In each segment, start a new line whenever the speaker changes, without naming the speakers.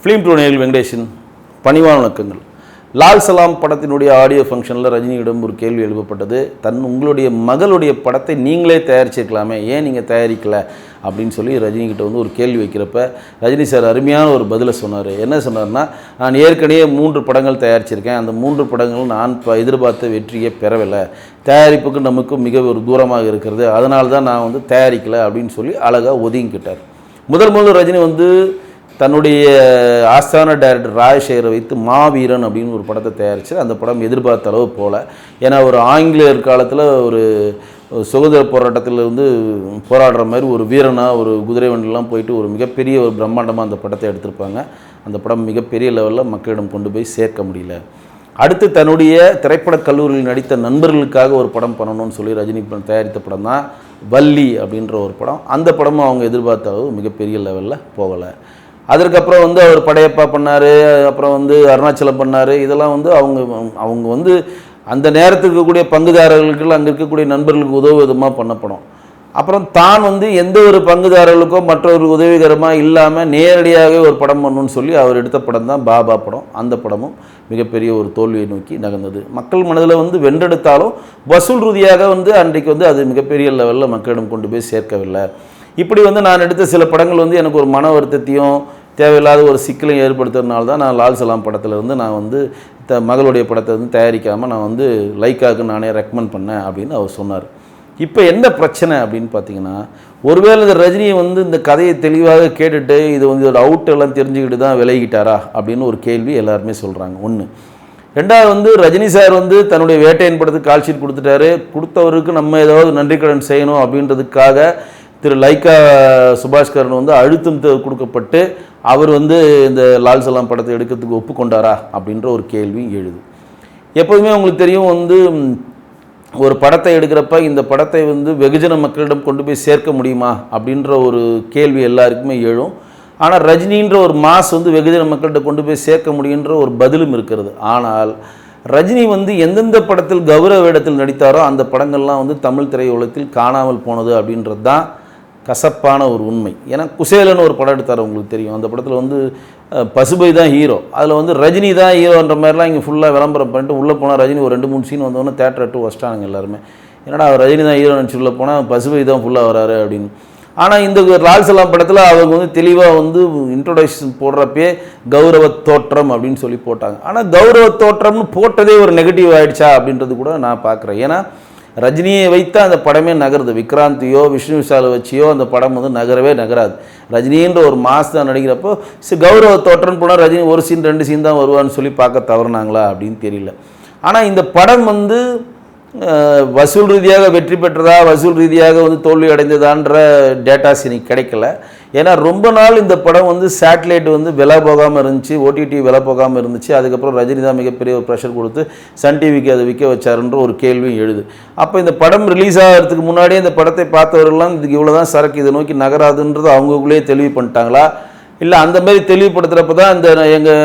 Film two Venkatesan பணிவான வணக்கங்கள். லால் சலாம் படத்தினுடைய ஆடியோ ஃபங்க்ஷனில் ரஜினியிடம் ஒரு கேள்வி எழுப்பப்பட்டது. தன் உங்களுடைய மகளுடைய படத்தை நீங்களே தயாரிச்சிருக்கலாமே ஏன் நீங்கள் தயாரிக்கல? அப்படின்னு சொல்லி ரஜினிகிட்ட வந்து ஒரு கேள்வி வைக்கிறப்ப ரஜினி சார் அருமையான ஒரு பதிலை சொன்னார். என்ன சொன்னார்னா நான் ஏற்கனவே மூன்று படங்கள் தயாரிச்சிருக்கேன். அந்த மூன்று படங்களும் நான் இப்போ எதிர்பார்த்த வெற்றியை பெறவில்லை. தயாரிப்புக்கு நமக்கு மிக ஒரு தூரமாக இருக்கிறது. அதனால தான் நான் வந்து தயாரிக்கலை அப்படின்னு சொல்லி அழகாக ஒதுங்கிக்கிட்டார். முதல் முதல் ரஜினி வந்து தன்னுடைய ஆஸ்தான டைரக்டர் ராஜசேகரை வைத்து மாவீரன் அப்படின்னு ஒரு படத்தை தயாரித்து அந்த படம் எதிர்பார்த்த அளவு போல. ஏன்னா ஒரு ஆங்கிலேயர் காலத்தில் ஒரு சுதந்திர போராட்டத்தில் வந்து போராடுற மாதிரி ஒரு வீரனாக ஒரு குதிரை வண்டிலாம் போயிட்டு ஒரு மிகப்பெரிய ஒரு பிரம்மாண்டமாக அந்த படத்தை எடுத்திருப்பாங்க. அந்த படம் மிகப்பெரிய லெவலில் மக்களிடம் கொண்டு போய் சேர்க்க முடியல. அடுத்து தன்னுடைய திரைப்படக் கல்லூரியில் நடித்த நண்பர்களுக்காக ஒரு படம் பண்ணணும்னு சொல்லி ரஜினி தயாரித்த படம் தான் வள்ளி அப்படின்ற ஒரு படம். அந்த படமும் அவங்க எதிர்பார்த்த அளவு மிகப்பெரிய லெவலில் போகலை. அதற்கப்புறம் வந்து அவர் படையப்பா பண்ணார் அப்புறம் வந்து அருணாச்சலம் பண்ணார். இதெல்லாம் வந்து அவங்க அவங்க வந்து அந்த நேரத்துக்கு இருக்கக்கூடிய பங்குதாரர்களுக்கு அங்கே இருக்கக்கூடிய நண்பர்களுக்கு உதவு விதமாக பண்ணப்படும். அப்புறம் தான் வந்து எந்த ஒரு பங்குதாரர்களுக்கோ மற்றொரு உதவிகரமாக இல்லாமல் நேரடியாகவே ஒரு படம் பண்ணணும்னு சொல்லி அவர் எடுத்த படம் தான் பாபா படம். அந்த படமும் மிகப்பெரிய ஒரு தோல்வியை நோக்கி நகர்ந்தது. மக்கள் மனதில் வந்து வென்றெடுத்தாலும் வசூல் ரீதியாக வந்து அன்றைக்கு வந்து அது மிகப்பெரிய லெவலில் மக்களிடம் கொண்டு போய் சேர்க்கவில்லை. இப்படி வந்து நான் எடுத்த சில படங்கள் வந்து எனக்கு ஒரு மன வருத்தத்தையும் தேவையில்லாத ஒரு சிக்கலையும் ஏற்படுத்துறதுனால தான் நான் லால் சலாம் படத்துலேருந்து நான் வந்து த மகளுடைய படத்தை வந்து தயாரிக்காமல் நான் வந்து லைக்காவுக்கு நானே ரெக்கமெண்ட் பண்ணேன் அப்படின்னு அவர் சொன்னார். இப்போ என்ன பிரச்சனை அப்படின்னு பார்த்தீங்கன்னா ஒருவேளை இந்த ரஜினியை வந்து இந்த கதையை தெளிவாக கேட்டுட்டு இது வந்து இதோட அவுட் எல்லாம் தெரிஞ்சுக்கிட்டு தான் விலகிட்டாரா அப்படின்னு ஒரு கேள்வி எல்லாருமே சொல்கிறாங்க ஒன்று ரெண்டாவது வந்து ரஜினி சார் வந்து தன்னுடைய வேட்டையின் படத்துக்கு கால் ஷீட் கொடுத்துட்டாரு. கொடுத்தவருக்கு நம்ம ஏதாவது நன்றி கடன் செய்யணும் அப்படின்றதுக்காக திரு லைக்கா சுபாஷ்கரன் வந்து அழுத்தம் கொடுக்கப்பட்டு அவர் வந்து இந்த லால் சலாம் படத்தை எடுக்கிறதுக்கு ஒப்புக்கொண்டாரா அப்படின்ற ஒரு கேள்வி எழுது. எப்போதுமே உங்களுக்கு தெரியும் வந்து ஒரு படத்தை எடுக்கிறப்ப இந்த படத்தை வந்து வெகுஜன மக்களிடம் கொண்டு போய் சேர்க்க முடியுமா அப்படின்ற ஒரு கேள்வி எல்லாருக்குமே எழும். ஆனால் ரஜினின்ற ஒரு மாஸ் வந்து வெகுஜன மக்கள்கிட்ட கொண்டு போய் சேர்க்க முடியுன்ற ஒரு பதிலும் இருக்கிறது. ஆனால் ரஜினி வந்து எந்தெந்த படத்தில் கௌரவ வேடத்தில் நடித்தாரோ அந்த படங்கள்லாம் வந்து தமிழ் திரையுலகத்தில் காணாமல் போனது அப்படின்றது தான் கசப்பான ஒரு உண்மை. ஏன்னா குசேலன் ஒரு படம் எடுத்தார் உங்களுக்கு தெரியும். அந்த படத்தில் வந்து பசுபை தான் ஹீரோ. அதில் வந்து ரஜினி தான் ஹீரோன்ற மாதிரிலாம் இங்கே ஃபுல்லாக விளம்பரம் பண்ணிட்டு உள்ளே போனால் ரஜினி ஒரு ரெண்டு மூணு சீன் வந்தோடனே தேட்டர் எட்டு வச்சிட்டாங்க எல்லாருமே. என்னடா அவர் ரஜினி தான் ஹீரோ நினச்சி உள்ளே போனால் பசுபை தான் ஃபுல்லாக வராரு அப்படின்னு. ஆனால் இந்த லால் சலாம் படத்தில் அவங்க வந்து தெளிவாக வந்து இன்ட்ரொடக்ஷன் போடுறப்பே கௌரவ தோற்றம் அப்படின்னு சொல்லி போட்டாங்க. ஆனால் கௌரவ தோற்றம்னு போட்டதே ஒரு நெகட்டிவ் ஆகிடுச்சா அப்படின்றது கூட நான் பார்க்குறேன் ஏன்னா ரஜினியை வைத்து அந்த படமே நகருது. விக்ராந்தியோ விஷ்ணு விஷாலை வச்சியோ அந்த படம் வந்து நகரவே நகராது. ரஜினின்ற ஒரு மாஸ் தான் நடிக்கிறப்போ சி கௌரவ தோற்றம்னு போனால் ரஜினி ஒரு சீன் ரெண்டு சீன் தான் வருவான்னு சொல்லி பார்க்க தவறுனாங்களா அப்படின்னு தெரியல. ஆனால் இந்த படம் வந்து வசூல் ரீதியாக வெற்றி பெற்றதா வசூல் ரீதியாக வந்து தோல்வி அடைந்ததான்ற டேட்டாஸ் இன்னைக்கு கிடைக்கல. ஏன்னா ரொம்ப நாள் இந்த படம் வந்து சேட்டலைட் வந்து விலை போகாமல் இருந்துச்சு ஓடிடி விலை போகாமல் இருந்துச்சு. அதுக்கப்புறம் ரஜினி தான் மிகப்பெரிய ஒரு ப்ரெஷர் கொடுத்து சன் டிவிக்கு அதை விற்க வச்சாருன்ற ஒரு கேள்வியும் எழுது. அப்போ இந்த படம் ரிலீஸ் ஆகிறதுக்கு முன்னாடியே இந்த படத்தை பார்த்தவர்கள்லாம் இதுக்கு இவ்வளோ தான் சரக்கு இதை நோக்கி நகராதுன்றது அவங்களுக்குள்ளேயே தெளிவு பண்ணிட்டாங்களா? இல்லை அந்த மாதிரி தெளிவுபடுத்துகிறப்ப தான் இந்த எங்கள்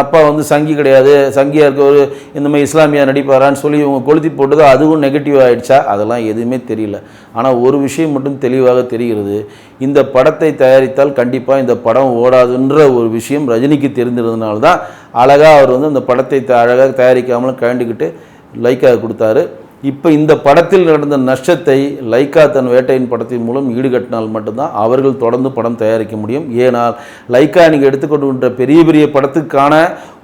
அப்பா வந்து சங்கி கிடையாது. சங்கியாக இருக்க ஒரு இந்த மாதிரி இஸ்லாமியாக நடிப்பாரான்னு சொல்லி இவங்க கொளுத்தி போட்டது அதுவும் நெகட்டிவ் ஆகிடுச்சா அதெல்லாம் எதுவுமே தெரியல. ஆனால் ஒரு விஷயம் மட்டும் தெளிவாக தெரிகிறது. இந்த படத்தை தயாரித்தால் கண்டிப்பாக இந்த படம் ஓடாதுன்ற ஒரு விஷயம் ரஜினிக்கு தெரிந்திருந்தனால தான் அழகாக அவர் வந்து அந்த படத்தை த- அழகாக தயாரிக்காமலும் கழண்டுக்கிட்டு லைக்காக கொடுத்தாரு. இப்போ இந்த படத்தில் நடந்த நஷ்டத்தை லைக்கா தன் வேட்டையின் படத்தின் மூலம் ஈடுகட்டினால் மட்டும்தான் அவர்கள் தொடர்ந்து படம் தயாரிக்க முடியும். ஏனால் லைக்கா நீங்கள் எடுத்துக்கொண்டு பெரிய பெரிய படத்துக்கான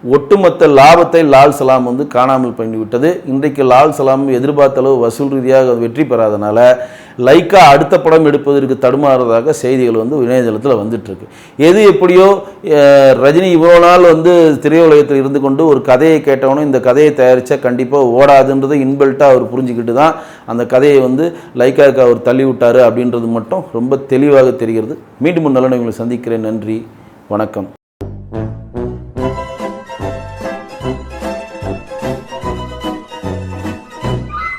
ஒட்டுமொத்த லாபத்தை லால் சலாம் வந்து காணாமல் பண்ணிவிட்டது இன்றைக்கு லால் சலாம் எதிர்பார்த்த அளவு வசூல் ரீதியாக வெற்றி பெறாதனால லைக்கா அடுத்த படம் எடுப்பதற்கு தடுமாறுறதாக செய்திகள் வந்து இணையதளத்தில் வந்துட்டுருக்கு. எது எப்படியோ ரஜினி இவ்வளோ நாள் வந்து திரையுலகத்தில் இருந்து கொண்டு ஒரு கதையை கேட்டவனும் இந்த கதையை தயாரித்தா கண்டிப்பாக ஓடாதுன்றதை இன்பெல்ட்டாக அவர் புரிஞ்சுக்கிட்டு தான் அந்த கதையை வந்து லைக்காவுக்கு அவர் தள்ளிவிட்டார் அப்படின்றது மட்டும் ரொம்ப தெளிவாக தெரிகிறது. மீண்டும் நல்ல உங்களை சந்திக்கிறேன். நன்றி. வணக்கம்.